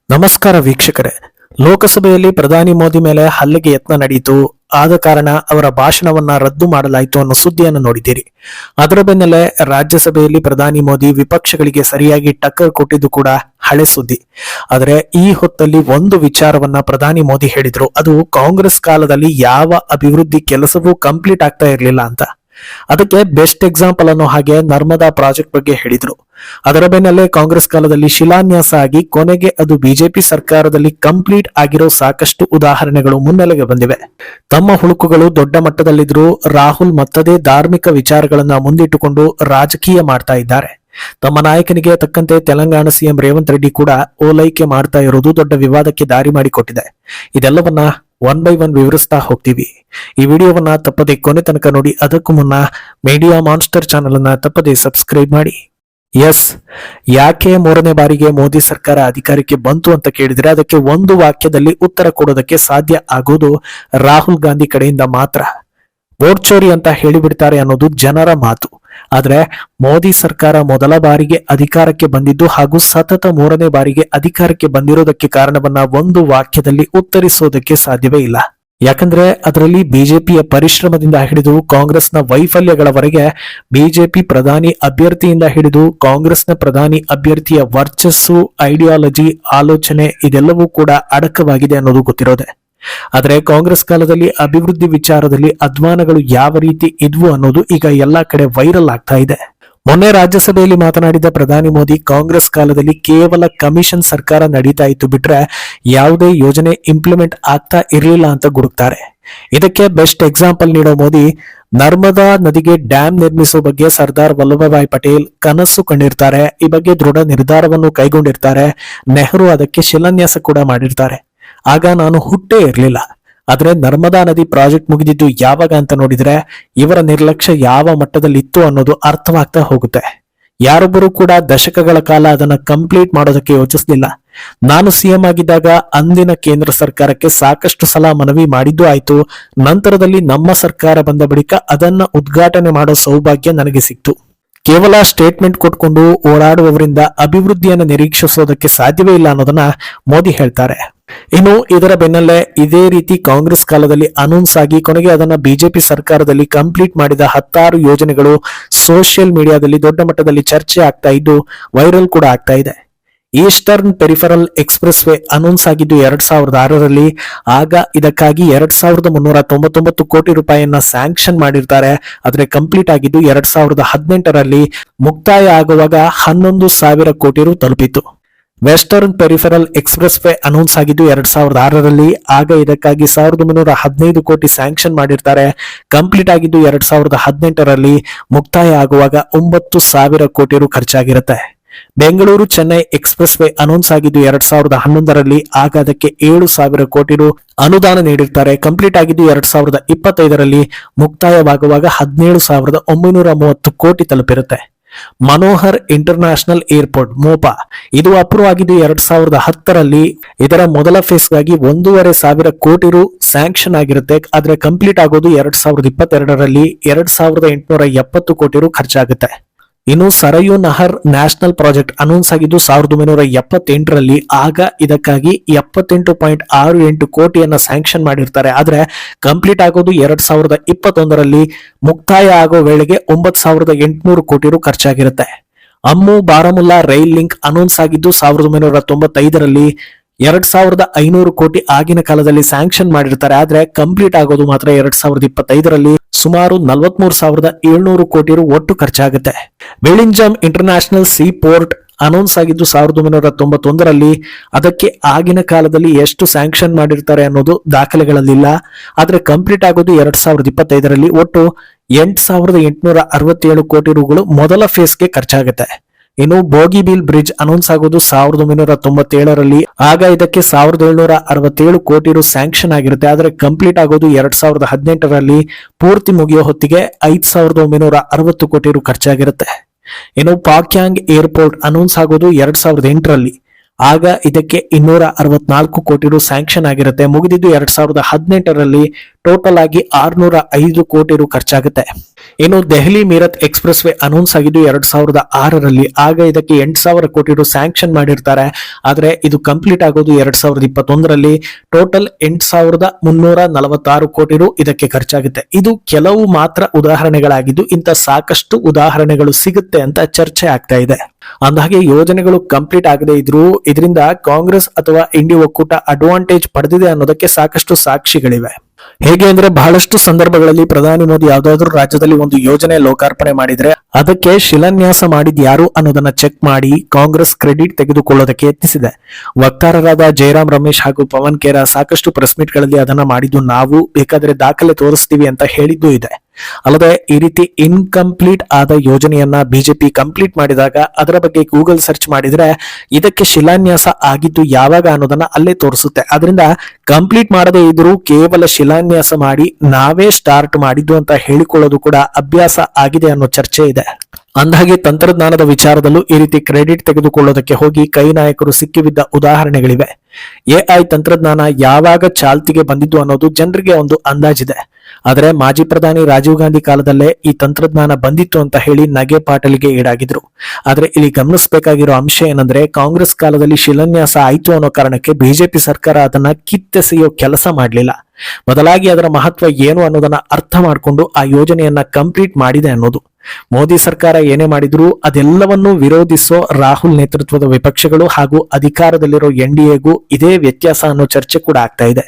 ನಮಸ್ಕಾರ ವೀಕ್ಷಕರೇ. ಲೋಕಸಭೆಯಲ್ಲಿ ಪ್ರಧಾನಿ ಮೋದಿ ಮೇಲೆ ಹಲ್ಲೆಗೆ ಯತ್ನ ನಡೆಯಿತು. ಆದ ಕಾರಣ ಅವರ ಭಾಷಣವನ್ನ ರದ್ದು ಮಾಡಲಾಯಿತು ಅನ್ನೋ ಸುದ್ದಿಯನ್ನು ನೋಡಿದ್ದೀರಿ. ಅದರ ಬೆನ್ನಲ್ಲೇ ರಾಜ್ಯಸಭೆಯಲ್ಲಿ ಪ್ರಧಾನಿ ಮೋದಿ ವಿಪಕ್ಷಗಳಿಗೆ ಸರಿಯಾಗಿ ಟಕ್ಕರ್ ಕೊಟ್ಟಿದ್ದು ಕೂಡ ಹಳೆ ಸುದ್ದಿ. ಆದರೆ ಈ ಹೊತ್ತಲ್ಲಿ ಒಂದು ವಿಚಾರವನ್ನ ಪ್ರಧಾನಿ ಮೋದಿ ಹೇಳಿದ್ರು. ಅದು ಕಾಂಗ್ರೆಸ್ ಕಾಲದಲ್ಲಿ ಯಾವ ಅಭಿವೃದ್ಧಿ ಕೆಲಸವೂ ಕಂಪ್ಲೀಟ್ ಆಗ್ತಾ ಇರಲಿಲ್ಲ ಅಂತ. ಅದಕ್ಕೆ ಬೆಸ್ಟ್ ಎಕ್ಸಾಂಪಲ್ ಅನ್ನೋ ಹಾಗೆ ನರ್ಮದಾ ಪ್ರಾಜೆಕ್ಟ್ ಬಗ್ಗೆ ಹೇಳಿದ್ರು. ಅದರ ಬೆನ್ನಲ್ಲೇ ಕಾಂಗ್ರೆಸ್ ಕಾಲದಲ್ಲಿ ಶಿಲಾನ್ಯಾಸ ಆಗಿ ಕೊನೆಗೆ ಅದು ಬಿಜೆಪಿ ಸರ್ಕಾರದಲ್ಲಿ ಕಂಪ್ಲೀಟ್ ಆಗಿರೋ ಸಾಕಷ್ಟು ಉದಾಹರಣೆಗಳು ಮುನ್ನೆಲೆಗೆ ಬಂದಿವೆ. ತಮ್ಮ ಹುಳುಕುಗಳು ದೊಡ್ಡ ಮಟ್ಟದಲ್ಲಿದ್ರೂ ರಾಹುಲ್ ಮತ್ತದೇ ಧಾರ್ಮಿಕ ವಿಚಾರಗಳನ್ನ ಮುಂದಿಟ್ಟುಕೊಂಡು ರಾಜಕೀಯ ಮಾಡ್ತಾ ಇದ್ದಾರೆ. ತಮ್ಮ ನಾಯಕನಿಗೆ ತಕ್ಕಂತೆ ತೆಲಂಗಾಣ ಸಿಎಂ ರೇವಂತ್ ರೆಡ್ಡಿ ಕೂಡ ಓಲೈಕೆ ಮಾಡ್ತಾ ಇರೋದು ದೊಡ್ಡ ವಿವಾದಕ್ಕೆ ದಾರಿ ಮಾಡಿಕೊಟ್ಟಿದೆ. ಇದೆಲ್ಲವನ್ನ ಒನ್ ಬೈ ಒನ್ ವಿವರಿಸ್ತಾ ಹೋಗ್ತೀವಿ. ಈ ವಿಡಿಯೋವನ್ನ ತಪ್ಪದೆ ಕೊನೆ ತನಕ ನೋಡಿ, ಅದಕ್ಕೂ ಮುನ್ನ ಮೀಡಿಯಾ ಮಾನ್ಸ್ಟರ್ ಚಾನೆಲ್ ಅನ್ನ ತಪ್ಪದೆ ಸಬ್ಸ್ಕ್ರೈಬ್ ಮಾಡಿ. ಎಸ್, ಯಾಕೆ ಮೂರನೇ ಬಾರಿಗೆ ಮೋದಿ ಸರ್ಕಾರ ಅಧಿಕಾರಕ್ಕೆ ಬಂತು ಅಂತ ಕೇಳಿದ್ರೆ ಅದಕ್ಕೆ ಒಂದು ವಾಕ್ಯದಲ್ಲಿ ಉತ್ತರ ಕೊಡೋದಕ್ಕೆ ಸಾಧ್ಯ ಆಗೋದು ರಾಹುಲ್ ಗಾಂಧಿ ಕಡೆಯಿಂದ ಮಾತ್ರ. ವೋಟ್ ಚೋರಿ ಅಂತ ಹೇಳಿಬಿಡ್ತಾರೆ ಅನ್ನೋದು ಜನರ ಮಾತು. ಆದ್ರೆ ಮೋದಿ ಸರ್ಕಾರ ಮೊದಲ ಬಾರಿಗೆ ಅಧಿಕಾರಕ್ಕೆ ಬಂದಿದ್ದು ಹಾಗೂ ಸತತ ಮೂರನೇ ಬಾರಿಗೆ ಅಧಿಕಾರಕ್ಕೆ ಬಂದಿರೋದಕ್ಕೆ ಕಾರಣವನ್ನ ಒಂದು ವಾಕ್ಯದಲ್ಲಿ ಉತ್ತರಿಸೋದಕ್ಕೆ ಸಾಧ್ಯವೇ ಇಲ್ಲ. ಯಾಕಂದ್ರೆ ಅದರಲ್ಲಿ ಬಿಜೆಪಿಯ ಪರಿಶ್ರಮದಿಂದ ಹಿಡಿದು ಕಾಂಗ್ರೆಸ್ನ ವೈಫಲ್ಯಗಳವರೆಗೆ ಬಿಜೆಪಿ ಪ್ರಧಾನಿ ಅಭ್ಯರ್ಥಿಯಿಂದ ಹಿಡಿದು ಕಾಂಗ್ರೆಸ್ನ ಪ್ರಧಾನಿ ಅಭ್ಯರ್ಥಿಯ ವರ್ಚಸ್ಸು, ಐಡಿಯಾಲಜಿ, ಆಲೋಚನೆ ಇದೆಲ್ಲವೂ ಕೂಡ ಅಡಕವಾಗಿದೆ ಅನ್ನೋದು ಗೊತ್ತಿರೋದೆ. ಆದರೆ ಕಾಂಗ್ರೆಸ್ ಕಾಲದಲ್ಲಿ ಅಭಿವೃದ್ಧಿ ವಿಚಾರದಲ್ಲಿ ಅಧ್ವಾನಗಳು ಯಾವ ರೀತಿ ಇದ್ವು ಅನ್ನೋದು ಈಗ ಎಲ್ಲಾ ಕಡೆ ವೈರಲ್ ಆಗ್ತಾ ಇದೆ. ಮೊನ್ನೆ ರಾಜ್ಯಸಭೆಯಲ್ಲಿ ಮಾತನಾಡಿದ ಪ್ರಧಾನಿ ಮೋದಿ, ಕಾಂಗ್ರೆಸ್ ಕಾಲದಲ್ಲಿ ಕೇವಲ ಕಮಿಷನ್ ಸರ್ಕಾರ ನಡೀತಾ ಇತ್ತು ಬಿಟ್ರೆ ಯಾವುದೇ ಯೋಜನೆ ಇಂಪ್ಲಿಮೆಂಟ್ ಆಗ್ತಾ ಇರಲಿಲ್ಲ ಅಂತ ಗುಡುಕ್ತಾರೆ ಇದಕ್ಕೆ ಬೆಸ್ಟ್ ಎಕ್ಸಾಂಪಲ್ ನೀಡೋ ಮೋದಿ, ನರ್ಮದಾ ನದಿಗೆ ಡ್ಯಾಂ ನಿರ್ಮಿಸುವ ಬಗ್ಗೆ ಸರ್ದಾರ್ ವಲ್ಲಭಭಾಯಿ ಪಟೇಲ್ ಕನಸು ಕಂಡಿರ್ತಾರೆ. ಈ ಬಗ್ಗೆ ದೃಢ ನಿರ್ಧಾರವನ್ನು ಕೈಗೊಂಡಿರ್ತಾರೆ. ನೆಹರು ಅದಕ್ಕೆ ಶಿಲಾನ್ಯಾಸ ಕೂಡ ಮಾಡಿರ್ತಾರೆ. ಆಗ ನಾನು ಹುಟ್ಟೇ ಇರಲಿಲ್ಲ. ಆದರೆ ನರ್ಮದಾ ನದಿ ಪ್ರಾಜೆಕ್ಟ್ ಮುಗಿದಿದ್ದು ಯಾವಾಗ ಅಂತ ನೋಡಿದ್ರೆ ಇವರ ನಿರ್ಲಕ್ಷ್ಯ ಯಾವ ಮಟ್ಟದಲ್ಲಿ ಇತ್ತು ಅನ್ನೋದು ಅರ್ಥವಾಗ್ತಾ ಹೋಗುತ್ತೆ. ಯಾರೊಬ್ಬರು ಕೂಡ ದಶಕಗಳ ಕಾಲ ಅದನ್ನ ಕಂಪ್ಲೀಟ್ ಮಾಡೋದಕ್ಕೆ ಯೋಚಿಸಲಿಲ್ಲ. ನಾನು ಸಿಎಂ ಆಗಿದ್ದಾಗ ಅಂದಿನ ಕೇಂದ್ರ ಸರ್ಕಾರಕ್ಕೆ ಸಾಕಷ್ಟು ಸಲ ಮನವಿ ಮಾಡಿದ್ದು ಆಯ್ತು. ನಂತರದಲ್ಲಿ ನಮ್ಮ ಸರ್ಕಾರ ಬಂದ ಬಳಿಕ ಅದನ್ನ ಉದ್ಘಾಟನೆ ಮಾಡೋ ಸೌಭಾಗ್ಯ ನನಗೆ ಸಿಕ್ತು. ಕೇವಲ ಸ್ಟೇಟ್ಮೆಂಟ್ ಕೊಟ್ಕೊಂಡು ಓಡಾಡುವವರಿಂದ ಅಭಿವೃದ್ಧಿಯನ್ನು ನಿರೀಕ್ಷಿಸೋದಕ್ಕೆ ಸಾಧ್ಯವೇ ಇಲ್ಲ ಅನ್ನೋದನ್ನ ಮೋದಿ ಹೇಳ್ತಾರೆ. ಇನ್ನು ಇದರ ಬೆನ್ನಲ್ಲೇ ಇದೇ ರೀತಿ ಕಾಂಗ್ರೆಸ್ ಕಾಲದಲ್ಲಿ ಅನೌನ್ಸ್ ಆಗಿ ಕೊನೆಗೆ ಅದನ್ನು ಬಿಜೆಪಿ ಸರ್ಕಾರದಲ್ಲಿ ಕಂಪ್ಲೀಟ್ ಮಾಡಿದ ಹತ್ತಾರು ಯೋಜನೆಗಳು ಸೋಷಿಯಲ್ ಮೀಡಿಯಾದಲ್ಲಿ ದೊಡ್ಡ ಮಟ್ಟದಲ್ಲಿ ಚರ್ಚೆ ಆಗ್ತಾ ಇದ್ದು ವೈರಲ್ ಕೂಡ ಆಗ್ತಾ ಇದೆ. Eastern peripheral expressway announce ಆಗಿದ್ದು ಎರಡ್ ಸಾವಿರದ ಆರರಲ್ಲಿ, ಆಗ ಇದಕ್ಕಾಗಿ ಎರಡ್ ಸಾವಿರದ ಮುನ್ನೂರ ತೊಂಬತ್ತೊಂಬತ್ತು ಕೋಟಿ ರೂಪಾಯಿಯನ್ನ ಸ್ಯಾಂಕ್ಷನ್ ಮಾಡಿರ್ತಾರೆ. ಆದರೆ ಕಂಪ್ಲೀಟ್ ಆಗಿದ್ದು ಎರಡ್ ಸಾವಿರದ ಹದಿನೆಂಟರಲ್ಲಿ ಮುಕ್ತಾಯ ಆಗುವಾಗ ಹನ್ನೊಂದು ಸಾವಿರ ಕೋಟಿ ರು ತಲುಪಿತು western peripheral expressway announce ಆಗಿದ್ದು ಎರಡ್ ಸಾವಿರದ ಆರರಲ್ಲಿ, ಆಗ ಇದಕ್ಕಾಗಿ ಸಾವಿರದ ಒಂಬೈನೂರ ಹದಿನೈದು ಕೋಟಿ ಸ್ಯಾಂಕ್ಷನ್ ಮಾಡಿರ್ತಾರೆ. ಕಂಪ್ಲೀಟ್ ಆಗಿದ್ದು ಎರಡ್ ಸಾವಿರದ ಹದಿನೆಂಟರಲ್ಲಿ ಮುಕ್ತಾಯ ಆಗುವಾಗ ಒಂಬತ್ತು ಸಾವಿರ ಕೋಟಿ ರು ಖರ್ಚಾಗಿರುತ್ತೆ. Bengaluru Chennai expressway announce ಆಗಿದ್ದು ಎರಡ್ ಸಾವಿರದ ಹನ್ನೊಂದರಲ್ಲಿ, ಆಗ ಅದಕ್ಕೆ ಏಳು ಸಾವಿರ ಕೋಟಿ ರು ಅನುದಾನ ನೀಡಿರ್ತಾರೆ. ಕಂಪ್ಲೀಟ್ ಆಗಿದ್ದು ಎರಡ್ ಸಾವಿರದ ಇಪ್ಪತ್ತೈದರಲ್ಲಿ ಮುಕ್ತಾಯವಾಗುವಾಗ ಹದಿನೇಳು ಸಾವಿರದ ಒಂಬೈನೂರ ಮೂವತ್ತು ಕೋಟಿ ತಲುಪಿರುತ್ತೆ. Manohar international airport, Mopa. ಇದು ಅಪ್ರೂವ್ ಆಗಿದ್ದು ಎರಡ್ ಸಾವಿರದ ಹತ್ತರಲ್ಲಿ. ಇದರ ಮೊದಲ ಫೇಸ್ಗಾಗಿ ಒಂದೂವರೆ ಸಾವಿರ ಕೋಟಿ ರು ಸ್ಯಾಂಕ್ಷನ್ ಆಗಿರುತ್ತೆ. ಆದ್ರೆ ಕಂಪ್ಲೀಟ್ ಆಗೋದು ಎರಡ್ ಸಾವಿರದ ಇಪ್ಪತ್ತೆರಡರಲ್ಲಿ. ಎರಡ್ ಸಾವಿರದ ಎಂಟುನೂರ ಎಪ್ಪತ್ತು ಕೋಟಿ ರು ಖರ್ಚಾಗುತ್ತೆ. ಇನ್ನು Saryu Nahar national project announce ಆಗಿದ್ದು ಸಾವಿರದ ಒಂಬೈನೂರ ಎಪ್ಪತ್ತೆಂಟರಲ್ಲಿ ಆಗ ಇದಕ್ಕಾಗಿ ಎಪ್ಪತ್ತೆಂಟು ಪಾಯಿಂಟ್ ಆರು ಎಂಟು ಕೋಟಿಯನ್ನ ಸ್ಯಾಂಕ್ಷನ್ ಮಾಡಿರ್ತಾರೆ. ಆದರೆ ಕಂಪ್ಲೀಟ್ ಆಗೋದು ಎರಡ್ ಸಾವಿರದ ಇಪ್ಪತ್ತೊಂದರಲ್ಲಿ ಮುಕ್ತಾಯ ಆಗೋ ವೇಳೆಗೆ ಒಂಬತ್ತು ಸಾವಿರದ ಎಂಟುನೂರು ಕೋಟಿ ರು ಖರ್ಚಾಗಿರುತ್ತೆ. Jammu Baramulla rail link announce ಆಗಿದ್ದು ಸಾವಿರದ ಒಂಬೈನೂರ ತೊಂಬತ್ತೈದರಲ್ಲಿ ಎರಡ್ ಸಾವಿರದ ಐನೂರು ಕೋಟಿ ಆಗಿನ ಕಾಲದಲ್ಲಿ ಸ್ಯಾಂಕ್ಷನ್ ಮಾಡಿರ್ತಾರೆ. ಆದ್ರೆ ಕಂಪ್ಲೀಟ್ ಆಗೋದು ಮಾತ್ರ ಎರಡ್ ಸಾವಿರದ ಇಪ್ಪತ್ತೈದರಲ್ಲಿ ಸುಮಾರು ನಲವತ್ಮೂರು ಸಾವಿರದ ಏಳ್ನೂರು ಕೋಟಿ ರು ಒಟ್ಟು ಖರ್ಚಾಗುತ್ತೆ. Vizhinjam international sea port announce ಆಗಿದ್ದು ಸಾವಿರದ ಒಂಬೈನೂರ ತೊಂಬತ್ತೊಂದರಲ್ಲಿ ಅದಕ್ಕೆ ಆಗಿನ ಕಾಲದಲ್ಲಿ ಎಷ್ಟು ಸ್ಯಾಂಕ್ಷನ್ ಮಾಡಿರ್ತಾರೆ ಅನ್ನೋದು ದಾಖಲೆಗಳಲ್ಲಿಲ್ಲ. ಆದ್ರೆ ಕಂಪ್ಲೀಟ್ ಆಗೋದು ಎರಡ್ ಸಾವಿರದ ಇಪ್ಪತ್ತೈದರಲ್ಲಿ ಒಟ್ಟು ಎಂಟು ಸಾವಿರದ ಎಂಟುನೂರ ಅರವತ್ತೇಳು ಕೋಟಿ ರುಗಳು ಮೊದಲ ಫೇಸ್ಗೆ ಖರ್ಚಾಗುತ್ತೆ. ಇನ್ನು ಬೋಗಿಬಿಲ್ ಬ್ರಿಡ್ಜ್ ಅನೌನ್ಸ್ ಆಗೋದು ಸಾವಿರದ ಒಂಬೈನೂರ ತೊಂಬತ್ತೇಳರಲ್ಲಿ. ಆಗ ಇದಕ್ಕೆ ಸಾವಿರದ ಏಳ್ನೂರ ಅರವತ್ತೇಳು ಕೋಟಿ ರು ಸ್ಯಾಂಕ್ಷನ್ ಆಗಿರುತ್ತೆ. ಆದರೆ ಕಂಪ್ಲೀಟ್ ಆಗೋದು ಎರಡ್ ಸಾವಿರದ ಹದಿನೆಂಟರಲ್ಲಿ. ಪೂರ್ತಿ ಮುಗಿಯೋ ಹೊತ್ತಿಗೆ ಐದ್ ಸಾವಿರದ ಒಂಬೈನೂರ ಅರವತ್ತು ಕೋಟಿ ರು ಖರ್ಚಾಗಿರುತ್ತೆ. ಇನ್ನು ಪಾಕ್ಯಾಂಗ್ ಏರ್ಪೋರ್ಟ್ ಅನೌನ್ಸ್ ಆಗೋದು ಎರಡ್ ಸಾವಿರದ ಎಂಟರಲ್ಲಿ. ಆಗ ಇದಕ್ಕೆ ಇನ್ನೂರ ಅರವತ್ನಾಲ್ಕು ಕೋಟಿ ರು ಸ್ಯಾಂಕ್ಷನ್ ಆಗಿರುತ್ತೆ. ಮುಗಿದಿದ್ದು ಎರಡ್ ಸಾವಿರದ ಹದಿನೆಂಟರಲ್ಲಿ ಟೋಟಲ್ ಆಗಿ ಆರ್ನೂರ ಐದು ಕೋಟಿ ರು ಖರ್ಚಾಗುತ್ತೆ. ಇನ್ನು Delhi Meerut expressway announce ಆಗಿದ್ದು ಎರಡ್ ಸಾವಿರದ ಆರರಲ್ಲಿ. ಆಗ ಇದಕ್ಕೆ ಎಂಟು ಸಾವಿರ ಕೋಟಿ ರು ಸ್ಯಾಂಕ್ಷನ್ ಮಾಡಿರ್ತಾರೆ. ಆದ್ರೆ ಇದು ಕಂಪ್ಲೀಟ್ ಆಗೋದು ಎರಡ್ ಸಾವಿರದ ಇಪ್ಪತ್ತೊಂದರಲ್ಲಿ. ಟೋಟಲ್ ಎಂಟು ಸಾವಿರದ ಮುನ್ನೂರ ನಲವತ್ತಾರು ಕೋಟಿ ರು ಇದಕ್ಕೆ ಖರ್ಚಾಗುತ್ತೆ. ಇದು ಕೆಲವು ಮಾತ್ರ ಉದಾಹರಣೆಗಳಾಗಿದ್ದು, ಇಂಥ ಸಾಕಷ್ಟು ಉದಾಹರಣೆಗಳು ಸಿಗುತ್ತೆ ಅಂತ ಚರ್ಚೆ ಆಗ್ತಾ ಇದೆ. ಅಂದಹಾಗೆ ಯೋಜನೆಗಳು ಕಂಪ್ಲೀಟ್ ಆಗದೇ ಇದ್ರು ಇದರಿಂದ ಕಾಂಗ್ರೆಸ್ ಅಥವಾ ಇಂಡಿ ಒಕ್ಕೂಟ ಅಡ್ವಾಂಟೇಜ್ ಪಡೆದಿದೆ ಅನ್ನೋದಕ್ಕೆ ಸಾಕಷ್ಟು ಸಾಕ್ಷಿಗಳಿವೆ. ಹೇಗೆ ಅಂದ್ರೆ ಬಹಳಷ್ಟು ಸಂದರ್ಭಗಳಲ್ಲಿ ಪ್ರಧಾನಿ ಮೋದಿ ಯಾವ್ದಾದ್ರು ರಾಜ್ಯದಲ್ಲಿ ಒಂದು ಯೋಜನೆ ಲೋಕಾರ್ಪಣೆ ಮಾಡಿದ್ರೆ ಅದಕ್ಕೆ ಶಿಲಾನ್ಯಾಸ ಮಾಡಿದ್ ಯಾರು ಅನ್ನೋದನ್ನ ಚೆಕ್ ಮಾಡಿ ಕಾಂಗ್ರೆಸ್ ಕ್ರೆಡಿಟ್ ತೆಗೆದುಕೊಳ್ಳೋದಕ್ಕೆ ಯತ್ನಿಸಿದೆ. ವಕ್ತಾರರಾದ ಜಯರಾಮ್ ರಮೇಶ್ ಹಾಗೂ ಪವನ್ ಕೇರ ಸಾಕಷ್ಟು ಪ್ರೆಸ್ ಮೀಟ್ಗಳಲ್ಲಿ ಅದನ್ನ ಮಾಡಿದ್ದು ನಾವು, ಬೇಕಾದ್ರೆ ದಾಖಲೆ ತೋರಿಸ್ತೀವಿ ಅಂತ ಹೇಳಿದ್ದು ಇದೆ. ಅಲ್ಲದೆ ಈ ರೀತಿ ಇನ್ಕಂಪ್ಲೀಟ್ ಆದ ಯೋಜನೆಯನ್ನ ಬಿಜೆಪಿ ಕಂಪ್ಲೀಟ್ ಮಾಡಿದಾಗ ಅದರ ಬಗ್ಗೆ ಗೂಗಲ್ ಸರ್ಚ್ ಮಾಡಿದ್ರೆ ಇದಕ್ಕೆ ಶಿಲಾನ್ಯಾಸ ಆಗಿದ್ದು ಯಾವಾಗ ಅನ್ನೋದನ್ನ ಅಲ್ಲೇ ತೋರಿಸುತ್ತೆ. ಅದರಿಂದ ಕಂಪ್ಲೀಟ್ ಮಾಡದೇ ಇದ್ರೂ ಕೇವಲ ಶಿಲಾನ್ಯಾಸ ಮಾಡಿ ನಾವೇ ಸ್ಟಾರ್ಟ್ ಮಾಡಿದ್ದು ಅಂತ ಹೇಳಿಕೊಳ್ಳೋದು ಕೂಡ ಅಭ್ಯಾಸ ಆಗಿದೆ ಅನ್ನೋ ಚರ್ಚೆ ಇದೆ. ಅಂದಹಾಗೆ ತಂತ್ರಜ್ಞಾನದ ವಿಚಾರದಲ್ಲೂ ಈ ರೀತಿ ಕ್ರೆಡಿಟ್ ತೆಗೆದುಕೊಳ್ಳೋದಕ್ಕೆ ಹೋಗಿ ಕೈ ನಾಯಕರು ಸಿಕ್ಕಿಬಿದ್ದ ಉದಾಹರಣೆಗಳಿವೆ. ಎಐ ತಂತ್ರಜ್ಞಾನ ಯಾವಾಗ ಚಾಲ್ತಿಗೆ ಬಂದಿದ್ದು ಅನ್ನೋದು ಜನರಿಗೆ ಒಂದು ಅಂದಾಜಿದೆ. ಆದರೆ ಮಾಜಿ ಪ್ರಧಾನಿ ರಾಜೀವ್ ಗಾಂಧಿ ಕಾಲದಲ್ಲೇ ಈ ತಂತ್ರಜ್ಞಾನ ಬಂದಿತ್ತು ಅಂತ ಹೇಳಿ ನಗೆ ಪಾಟಲಿಗೆ ಈಡಾಗಿದ್ರು. ಆದರೆ ಇಲ್ಲಿ ಗಮನಿಸಬೇಕಾಗಿರೋ ಅಂಶ ಏನಂದ್ರೆ ಕಾಂಗ್ರೆಸ್ ಕಾಲದಲ್ಲಿ ಶಿಲಾನ್ಯಾಸ ಆಯಿತು ಅನ್ನೋ ಕಾರಣಕ್ಕೆ ಬಿಜೆಪಿ ಸರ್ಕಾರ ಅದನ್ನ ಕಿತ್ತೆಸೆಯೋ ಕೆಲಸ ಮಾಡಲಿಲ್ಲ. ಬದಲಾಗಿ ಅದರ ಮಹತ್ವ ಏನು ಅನ್ನೋದನ್ನ ಅರ್ಥ ಮಾಡಿಕೊಂಡು ಆ ಯೋಜನೆಯನ್ನ ಕಂಪ್ಲೀಟ್ ಮಾಡಿದೆ ಅನ್ನೋದು. ಮೋದಿ ಸರ್ಕಾರ ಏನೇ ಮಾಡಿದ್ರು ಅದೆಲ್ಲವನ್ನೂ ವಿರೋಧಿಸೋ ರಾಹುಲ್ ನೇತೃತ್ವದ ವಿಪಕ್ಷಗಳು ಹಾಗೂ ಅಧಿಕಾರದಲ್ಲಿರೋ ಎನ್ ಡಿ ಎಗೂ ಇದೇ ವ್ಯತ್ಯಾಸ ಅನ್ನೋ ಚರ್ಚೆ ಕೂಡ ಆಗ್ತಾ ಇದೆ.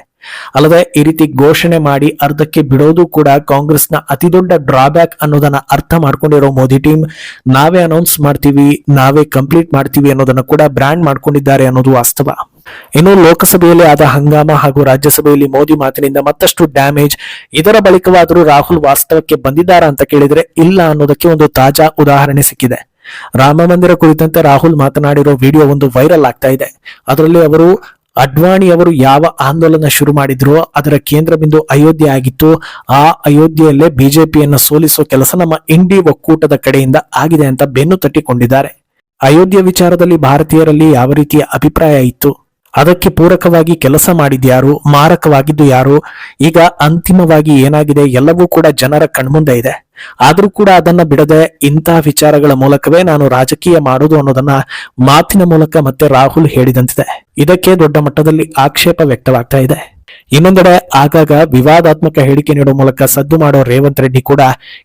ಅಲ್ಲದೆ ಈ ರೀತಿ ಘೋಷಣೆ ಮಾಡಿ ಅರ್ಧಕ್ಕೆ ಬಿಡೋದು ಕೂಡ ಕಾಂಗ್ರೆಸ್ನ ಅತಿದೊಡ್ಡ ಡ್ರಾಬ್ಯಾಕ್ ಅನ್ನೋದನ್ನ ಅರ್ಥ ಮಾಡ್ಕೊಂಡಿರೋ ಮೋದಿ ಟೀಮ್ ನಾವೇ ಅನೌನ್ಸ್ ಮಾಡ್ತೀವಿ, ನಾವೇ ಕಂಪ್ಲೀಟ್ ಮಾಡ್ತೀವಿ ಅನ್ನೋದನ್ನ ಕೂಡ ಬ್ರ್ಯಾಂಡ್ ಮಾಡ್ಕೊಂಡಿದ್ದಾರೆ ಅನ್ನೋದು ವಾಸ್ತವ. ಇನ್ನು ಲೋಕಸಭೆಯಲ್ಲಿ ಆದ ಹಂಗಾಮ ಹಾಗೂ ರಾಜ್ಯಸಭೆಯಲ್ಲಿ ಮೋದಿ ಮಾತಿನಿಂದ ಮತ್ತಷ್ಟು ಡ್ಯಾಮೇಜ್. ಇದರ ಬಳಿಕವಾದರೂ ರಾಹುಲ್ ವಾಸ್ತವಕ್ಕೆ ಬಂದಿದ್ದಾರಾ ಅಂತ ಕೇಳಿದರೆ ಇಲ್ಲ ಅನ್ನೋದಕ್ಕೆ ಒಂದು ತಾಜಾ ಉದಾಹರಣೆ ಸಿಕ್ಕಿದೆ. ರಾಮ ಮಂದಿರ ಕುರಿತಂತೆ ರಾಹುಲ್ ಮಾತನಾಡಿರೋ ವಿಡಿಯೋ ಒಂದು ವೈರಲ್ ಆಗ್ತಾ ಇದೆ. ಅದರಲ್ಲಿ ಅವರು, ಅಡ್ವಾಣಿ ಅವರು ಯಾವ ಆಂದೋಲನ ಶುರು ಮಾಡಿದ್ರು, ಅದರ ಕೇಂದ್ರ ಬಿಂದು ಅಯೋಧ್ಯೆ ಆಗಿತ್ತು. ಆ ಅಯೋಧ್ಯೆಯಲ್ಲೇ ಬಿಜೆಪಿಯನ್ನು ಸೋಲಿಸುವ ಕೆಲಸ ನಮ್ಮ ಇಂಡಿ ಒಕ್ಕೂಟದ ಕಡೆಯಿಂದ ಆಗಿದೆ ಅಂತ ಬೆನ್ನು ತಟ್ಟಿಕೊಂಡಿದ್ದಾರೆ. ಅಯೋಧ್ಯೆ ವಿಚಾರದಲ್ಲಿ ಭಾರತೀಯರಲ್ಲಿ ಯಾವ ರೀತಿಯ ಅಭಿಪ್ರಾಯ ಇತ್ತು? ಅದಕ್ಕೆ ಪೂರಕವಾಗಿ ಕೆಲಸ ಮಾಡಿದ್ಯಾರು ಮಾರಕವಾಗಿದ್ದು ಯಾರು? ಈಗ ಅಂತಿಮವಾಗಿ ಏನಾಗಿದೆ? ಎಲ್ಲವೂ ಕೂಡ ಜನರ ಕಣ್ಮುಂದೆ ಇದೆ. ಆದ್ರೂ ಕೂಡ ಅದನ್ನ ಬಿಡದೆ ಇಂತಹ ವಿಚಾರಗಳ ಮೂಲಕವೇ ನಾನು ರಾಜಕೀಯ ಮಾಡೋದು ಅನ್ನೋದನ್ನ ಮಾತಿನ ಮೂಲಕ ಮತ್ತೆ ರಾಹುಲ್ ಹೇಳಿದಂತಿದೆ. ಇದಕ್ಕೆ ದೊಡ್ಡ ಮಟ್ಟದಲ್ಲಿ ಆಕ್ಷೇಪ ವ್ಯಕ್ತವಾಗ್ತಾ ಇದೆ. ಇನ್ನೊಂದೆಡೆ ಆಗಾಗ ವಿವಾದಾತ್ಮಕ ಹೇಳಿಕೆ ನೀಡುವ ಮೂಲಕ ಸದ್ದು ಮಾಡೋ ರೇವಂತ್ ರೆಡ್ಡಿ ಕೂಡ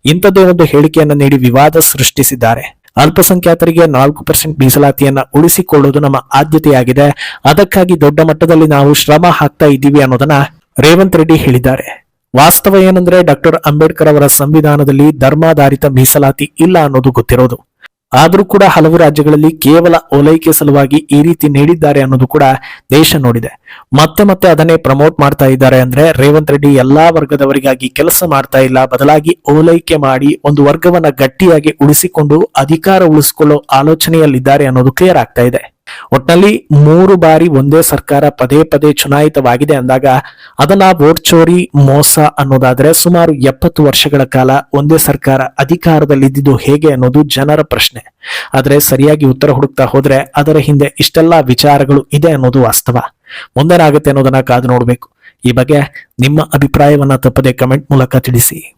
ಇಂಥದ್ದೇ ಒಂದು ಹೇಳಿಕೆಯನ್ನು ನೀಡಿ ವಿವಾದ ಸೃಷ್ಟಿಸಿದ್ದಾರೆ. ಅಲ್ಪಸಂಖ್ಯಾತರಿಗೆ ನಾಲ್ಕು ಪರ್ಸೆಂಟ್ ಮೀಸಲಾತಿಯನ್ನ ಉಳಿಸಿಕೊಳ್ಳುವುದು ನಮ್ಮ ಆದ್ಯತೆಯಾಗಿದೆ. ಅದಕ್ಕಾಗಿ ದೊಡ್ಡ ಮಟ್ಟದಲ್ಲಿ ನಾವು ಶ್ರಮ ಹಾಕ್ತಾ ಇದ್ದೀವಿ ಅನ್ನೋದನ್ನ ರೇವಂತ್ ರೆಡ್ಡಿ ಹೇಳಿದ್ದಾರೆ. ವಾಸ್ತವ ಏನಂದ್ರೆ ಡಾಕ್ಟರ್ ಅಂಬೇಡ್ಕರ್ ಅವರ ಸಂವಿಧಾನದಲ್ಲಿ ಧರ್ಮಾಧಾರಿತ ಮೀಸಲಾತಿ ಇಲ್ಲ ಅನ್ನೋದು ಗೊತ್ತಿರೋದು. ಆದ್ರೂ ಕೂಡ ಹಲವು ರಾಜ್ಯಗಳಲ್ಲಿ ಕೇವಲ ಓಲೈಕೆ ಸಲುವಾಗಿ ಈ ರೀತಿ ನೀಡಿದ್ದಾರೆ ಅನ್ನೋದು ಕೂಡ ದೇಶ ನೋಡಿದೆ. ಮತ್ತೆ ಮತ್ತೆ ಅದನ್ನೇ ಪ್ರಮೋಟ್ ಮಾಡ್ತಾ ಇದ್ದಾರೆ ಅಂದ್ರೆ ರೇವಂತ್ ರೆಡ್ಡಿ ಎಲ್ಲಾ ವರ್ಗದವರಿಗಾಗಿ ಕೆಲಸ ಮಾಡ್ತಾ ಇಲ್ಲ. ಬದಲಾಗಿ ಓಲೈಕೆ ಮಾಡಿ ಒಂದು ವರ್ಗವನ್ನ ಗಟ್ಟಿಯಾಗಿ ಉಳಿಸಿಕೊಂಡು ಅಧಿಕಾರ ಉಳಿಸಿಕೊಳ್ಳೋ ಆಲೋಚನೆಯಲ್ಲಿದ್ದಾರೆ ಅನ್ನೋದು ಕ್ಲಿಯರ್ ಆಗ್ತಾ ಇದೆ. ಒಟ್ನಲ್ಲಿ ಮೂರು ಬಾರಿ ಒಂದೇ ಸರ್ಕಾರ ಪದೇ ಪದೇ ಚುನಾಯಿತವಾಗಿದೆ ಅಂದಾಗ ಅದನ್ನ ವೋಟ್ ಚೋರಿ, ಮೋಸ ಅನ್ನೋದಾದ್ರೆ ಸುಮಾರು ಎಪ್ಪತ್ತು ವರ್ಷಗಳ ಕಾಲ ಒಂದೇ ಸರ್ಕಾರ ಅಧಿಕಾರದಲ್ಲಿದ್ದುದು ಹೇಗೆ ಅನ್ನೋದು ಜನರ ಪ್ರಶ್ನೆ. ಆದ್ರೆ ಸರಿಯಾಗಿ ಉತ್ತರ ಹುಡುಕ್ತಾ ಹೋದ್ರೆ ಅದರ ಹಿಂದೆ ಇಷ್ಟೆಲ್ಲಾ ವಿಚಾರಗಳು ಇದೆ ಅನ್ನೋದು ವಾಸ್ತವ. ಮುಂದೇನಾಗುತ್ತೆ ಅನ್ನೋದನ್ನ ಕಾದು ನೋಡ್ಬೇಕು. ಈ ಬಗ್ಗೆ ನಿಮ್ಮ ಅಭಿಪ್ರಾಯವನ್ನ ತಪ್ಪದೆ ಕಮೆಂಟ್ ಮೂಲಕ ತಿಳಿಸಿ.